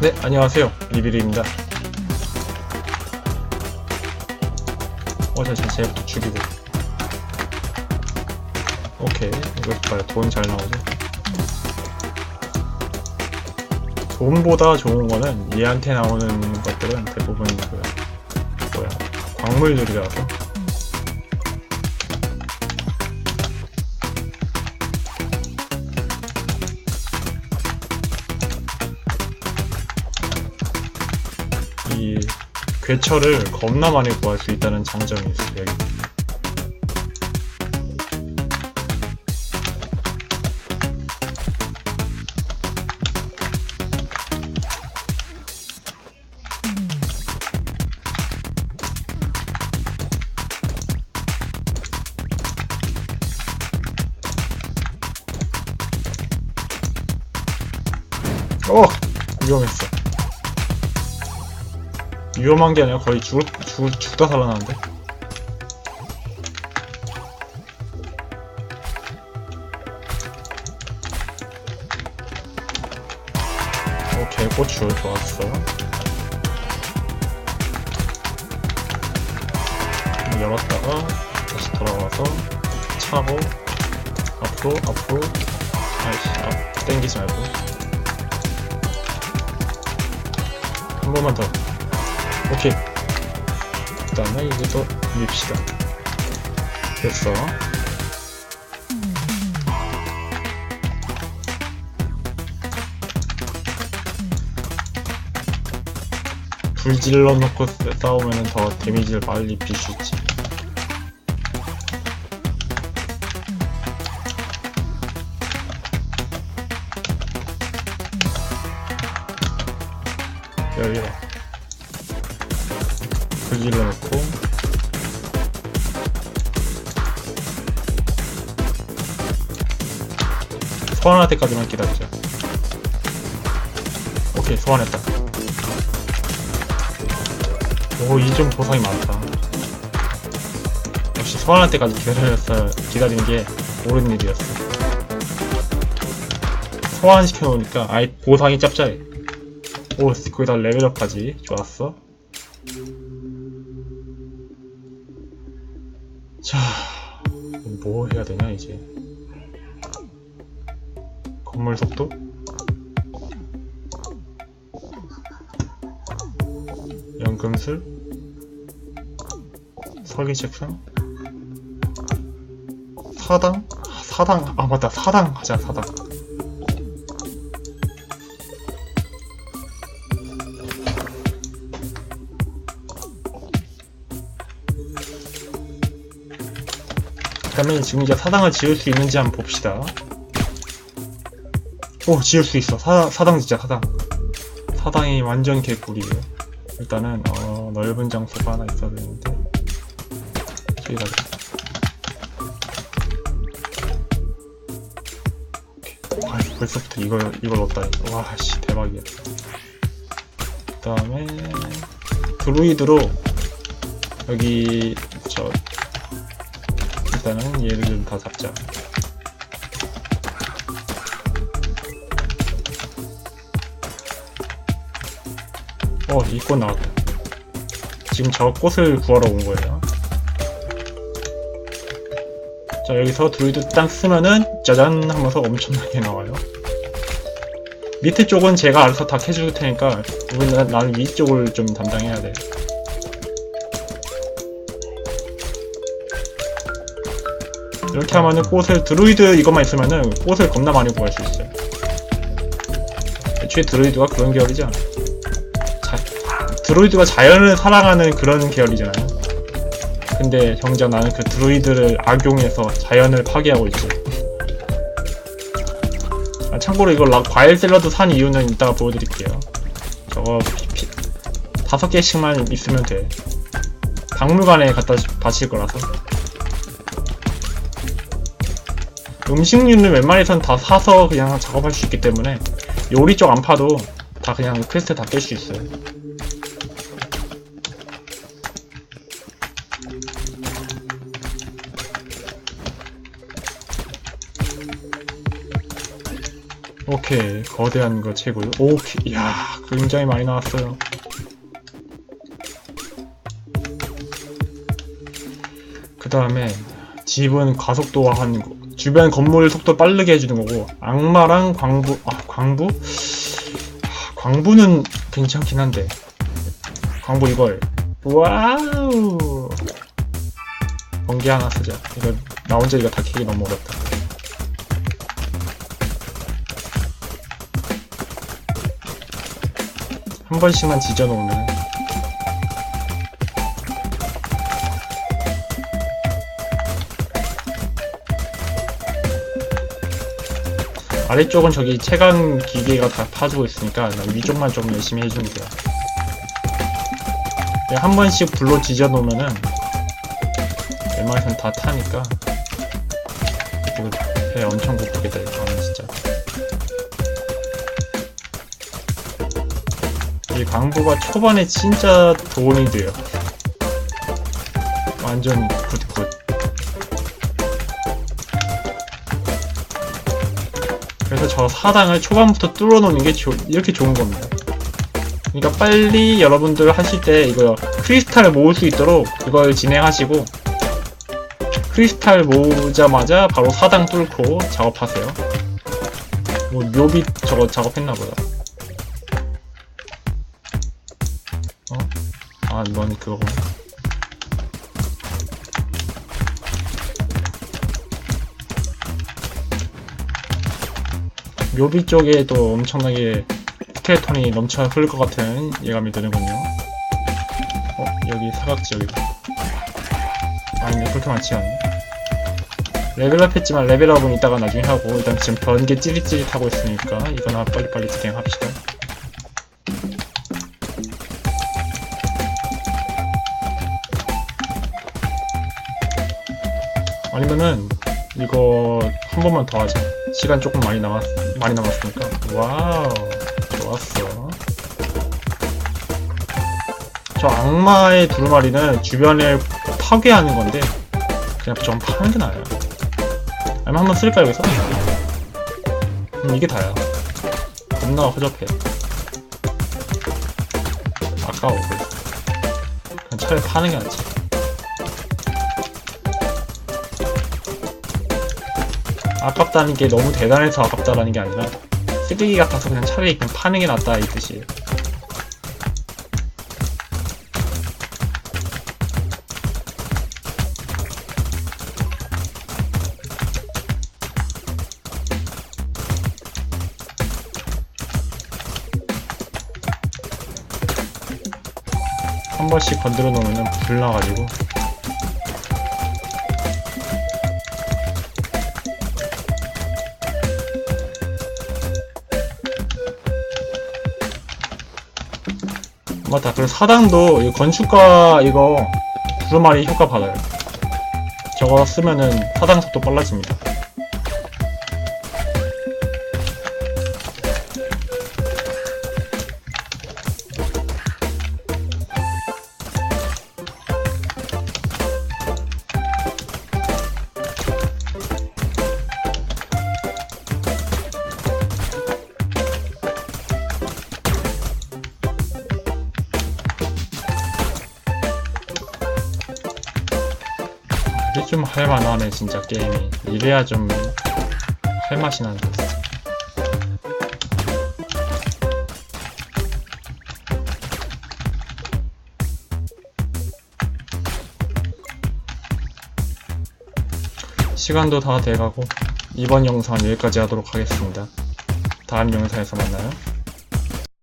네, 안녕하세요. 리비리입니다. 어, 저 제부터 죽이고. 오케이. 이거 봐요. 돈 잘 나오죠? 돈보다 좋은 거는 얘한테 나오는 것들은 대부분 그, 뭐야, 광물들이라서. 괴처를 겁나 많이 구할 수 있다는 장점이 있어요. 여기. 어! 위험했어. 위험한 게 아니라 거의 죽, 죽, 죽다 살아나는데? 오케이, 고추 좋았어. 열었다가 다시 돌아와서 차고 앞으로 앞으로 아이씨 앞 땡기지 말고 한 번만 더 오케이. 그 다음에 이제도 밉시다. 됐어. 불질러 놓고 싸우면 더 데미지를 빨리 입힐 수 있지. 여기다. 불질러 놓고. 소환할 때까지만 기다리자. 오케이 소환했다. 오 이 좀 보상이 많다. 역시 소환할 때까지 기다렸어 기다리는 게 옳은 일이었어. 소환시켜 놓으니까 아예 보상이 짭짤해. 오 거기다 레벨업까지. 좋았어 자, 뭐 해야 되냐, 이제. 건물 속도? 연금술? 설계 책상? 사당? 아, 사당, 아, 맞다, 사당 하자, 사당. 그러면 지금 이제 사당을 지을 수 있는지 한번 봅시다. 오, 지을 수 있어. 사, 사당 진짜 사당. 사당이 완전 개꿀이에요. 일단은, 어, 넓은 장소가 하나 있어야 되는데. 저기다. 아, 벌써부터 이걸, 이걸 넣었다. 와, 씨, 대박이야. 그 다음에, 드루이드로, 여기, 저, 일단은 얘를 좀 다 잡자. 어, 이 꽃 나왔다. 지금 저 꽃을 구하러 온 거예요. 자, 여기서 드루이드 딱 쓰면은 짜잔 하면서 엄청나게 나와요. 밑에 쪽은 제가 알아서 다 해줄 테니까 우리는 나는 위쪽을 좀 담당해야 돼. 이렇게 하면은 꽃을 드루이드 이것만 있으면은 꽃을 겁나 많이 구할 수 있어요. 애초에 드루이드가 그런 계열이지 않아. 자, 드루이드가 자연을 사랑하는 그런 계열이잖아요. 근데 정작 나는 그 드루이드를 악용해서 자연을 파괴하고 있지. 아, 참고로 이거 라, 과일 샐러드 산 이유는 이따가 보여드릴게요. 저거 피, 피, 다섯 개씩만 있으면 돼. 박물관에 갖다 바칠 거라서. 음식류는 웬만해선 다 사서 그냥 작업할 수 있기 때문에 요리 쪽 안 파도 다 그냥 퀘스트 다 깰 수 있어요. 오케이 거대한 거 최고요 오케이 이야 굉장히 많이 나왔어요. 그 다음에 집은 가속도화하는 거 주변 건물 속도 빠르게 해주는 거고 악마랑 광부 아 광부? 아, 광부는 괜찮긴 한데. 광부 이걸. 와우! 번개 하나 쓰자. 이거 나 혼자 이거 다 캐기 너무 어렵다. 한 번씩만 지져놓으면 아래쪽은 저기 채광 기계가 다 파주고 있으니까 나 위쪽만 좀 열심히 해주면 돼요. 그냥 한 번씩 불로 지져놓으면은 웬만해선 다 타니까 이거 배 엄청 고프겠다 이거 하면 진짜. 이 광부가 초반에 진짜 도움이 돼요. 완전 굿굿 그래서 저 사당을 초반부터 뚫어놓는 게 조- 이렇게 좋은 겁니다. 그러니까 빨리 여러분들 하실 때 이거 크리스탈을 모을 수 있도록 그걸 진행하시고 크리스탈 모으자마자 바로 사당 뚫고 작업하세요. 뭐 묘비 저거 작업했나보다. 어? 아 이건 그거구나 묘비 쪽에도 엄청나게 스켈레톤이 넘쳐 흐를 것 같은 예감이 드는군요. 어, 여기 사각지 여기다. 아니네, 그렇게 많지 않네. 레벨업 했지만 레벨업은 이따가 나중에 하고, 일단 지금 번개 찌릿찌릿하고 있으니까, 이거나 빨리빨리 진행합시다. 아니면은, 이거 한 번만 더 하자. 시간 조금 많이 남았, 많이 남았으니까. 와우. 좋았어. 저 악마의 두루마리는 주변을 파괴하는 건데, 그냥 좀 파는 게 나아요. 아니면 한번 쓸까, 여기서? 음, 이게 다야. 겁나 허접해. 아까워. 그냥 차라리 파는 게 낫지. 아깝다는 게 너무 대단해서 아깝다라는 게 아니라 쓰레기 같아서 그냥 차라리 그냥 파는 게 낫다 이 뜻이에요. 한 번씩 건드려 놓으면 불 나가지고 맞다. 그리고 사당도 이 건축가 이거 두루마리 효과 받아요. 저거 쓰면은 사당 속도 빨라집니다. 좀 할만하네 진짜 게임이. 이래야 좀 할맛이 거. 시간도 다 돼가고 이번 영상은 여기까지 하도록 하겠습니다. 다음 영상에서 만나요.